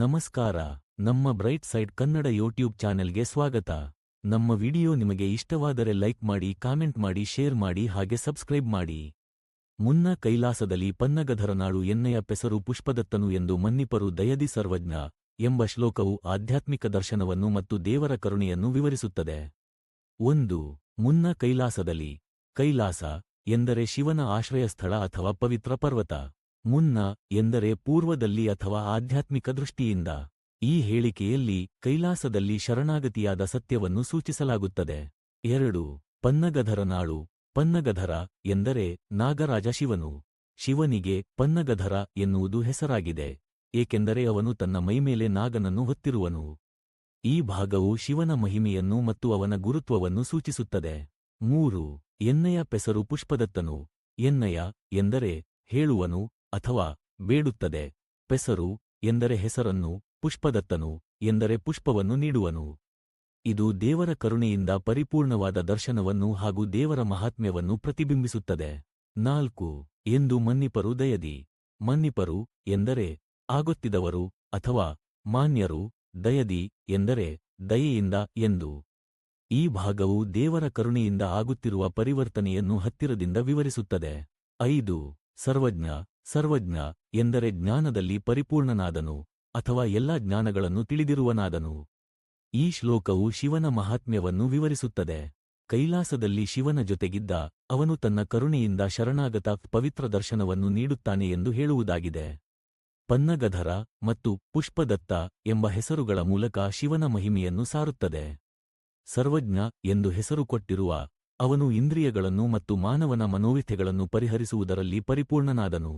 ನಮಸ್ಕಾರ, ನಮ್ಮ bright side Kannada YouTube ಚಾನೆಲ್ಗೆ ಸ್ವಾಗತ. ನಮ್ಮ ವಿಡಿಯೋ ನಿಮಗೆ ಇಷ್ಟವಾದರೆ ಲೈಕ್ ಮಾಡಿ, ಕಾಮೆಂಟ್ ಮಾಡಿ, ಶೇರ್ ಮಾಡಿ ಹಾಗೆ ಸಬ್ಸ್ಕ್ರೈಬ್ ಮಾಡಿ. ಮುನ್ನ ಕೈಲಾಸದಲ್ಲಿ ಪನ್ನಗಧರನಾಳು ಎನ್ನಯ ಪೆಸರು ಪುಷ್ಪದತ್ತನು ಎಂದು ಮನ್ನಿಪರು ದಯದಿ ಸರ್ವಜ್ಞ ಎಂಬ ಶ್ಲೋಕವು ಆಧ್ಯಾತ್ಮಿಕ ದರ್ಶನವನ್ನು ಮತ್ತು ದೇವರ ಕರುಣೆಯನ್ನು ವಿವರಿಸುತ್ತದೆ. ಒಂದು, ಮುನ್ನ ಕೈಲಾಸದಲ್ಲಿ ಕೈಲಾಸ ಎಂದರೆ ಶಿವನ ಆಶ್ರಯಸ್ಥಳ ಅಥವಾ ಪವಿತ್ರ ಪರ್ವತ. ಮುನ್ನ ಎಂದರೆ ಪೂರ್ವದಲ್ಲಿ ಅಥವಾ ಆಧ್ಯಾತ್ಮಿಕ ದೃಷ್ಟಿಯಿಂದ. ಈ ಹೇಳಿಕೆಯಲ್ಲಿ ಕೈಲಾಸದಲ್ಲಿ ಶರಣಾಗತಿಯಾದ ಸತ್ಯವನ್ನು ಸೂಚಿಸಲಾಗುತ್ತದೆ. ಎರಡು, ಪನ್ನಗಧರ ನಾಳು. ಪನ್ನಗಧರ ಎಂದರೆ ನಾಗರಾಜ ಶಿವನು. ಶಿವನಿಗೆ ಪನ್ನಗಧರ ಎನ್ನುವುದು ಹೆಸರಾಗಿದೆ. ಏಕೆಂದರೆ ಅವನು ತನ್ನ ಮೈಮೇಲೆ ನಾಗನನ್ನು ಹೊತ್ತಿರುವನು. ಈ ಭಾಗವು ಶಿವನ ಮಹಿಮೆಯನ್ನು ಮತ್ತು ಅವನ ಗುರುತ್ವವನ್ನು ಸೂಚಿಸುತ್ತದೆ. ಮೂರು ಎನ್ನಯ ಪೆಸರು ಪುಷ್ಪದತ್ತನು. ಎನ್ನಯ ಎಂದರೆ ಹೇಳುವನು ಅಥವಾ ಬೇಡುತ್ತದೆ. ಪೆಸರು ಎಂದರೆ ಹೆಸರನ್ನು, ಪುಷ್ಪದತ್ತನು ಎಂದರೆ ಪುಷ್ಪವನ್ನು ನೀಡುವನು. ಇದು ದೇವರ ಕರುಣೆಯಿಂದ ಪರಿಪೂರ್ಣವಾದ ದರ್ಶನವನ್ನು ಹಾಗೂ ದೇವರ ಮಹಾತ್ಮ್ಯವನ್ನು ಪ್ರತಿಬಿಂಬಿಸುತ್ತದೆ. ನಾಲ್ಕು, ಎಂದು ಮನ್ನಿಪರು ದಯದಿ. ಮನ್ನಿಪರು ಎಂದರೆ ಆಗೊತ್ತಿದವರು ಅಥವಾ ಮಾನ್ಯರು, ದಯದಿ ಎಂದರೆ ದಯೆಯಿಂದ ಎಂದು. ಈ ಭಾಗವು ದೇವರ ಕರುಣೆಯಿಂದ ಆಗುತ್ತಿರುವ ಪರಿವರ್ತನೆಯನ್ನು ಹತ್ತಿರದಿಂದ ವಿವರಿಸುತ್ತದೆ. ಐದು, ಸರ್ವಜ್ಞ. ಸರ್ವಜ್ಞ ಎಂದರೆ ಜ್ಞಾನದಲ್ಲಿ ಪರಿಪೂರ್ಣನಾದನು ಅಥವಾ ಎಲ್ಲಾ ಜ್ಞಾನಗಳನ್ನು ತಿಳಿದಿರುವನಾದನು. ಈ ಶ್ಲೋಕವು ಶಿವನ ಮಹಾತ್ಮ್ಯವನ್ನು ವಿವರಿಸುತ್ತದೆ. ಕೈಲಾಸದಲ್ಲಿ ಶಿವನ ಜೊತೆಗಿದ್ದ ಅವನು ತನ್ನ ಕರುಣೆಯಿಂದ ಶರಣಾಗತ ಪವಿತ್ರ ದರ್ಶನವನ್ನು ನೀಡುತ್ತಾನೆ ಎಂದು ಹೇಳುವುದಾಗಿದೆ. ಪನ್ನಗಧರ ಮತ್ತು ಪುಷ್ಪದತ್ತ ಎಂಬ ಹೆಸರುಗಳ ಮೂಲಕ ಶಿವನ ಮಹಿಮೆಯನ್ನು ಸಾರುತ್ತದೆ. ಸರ್ವಜ್ಞ ಎಂದು ಹೆಸರು ಕೊಟ್ಟಿರುವ ಅವನು ಇಂದ್ರಿಯಗಳನ್ನು ಮತ್ತು ಮಾನವನ ಮನೋವ್ಯಥೆಗಳನ್ನು ಪರಿಹರಿಸುವುದರಲ್ಲಿ ಪರಿಪೂರ್ಣನಾದನು.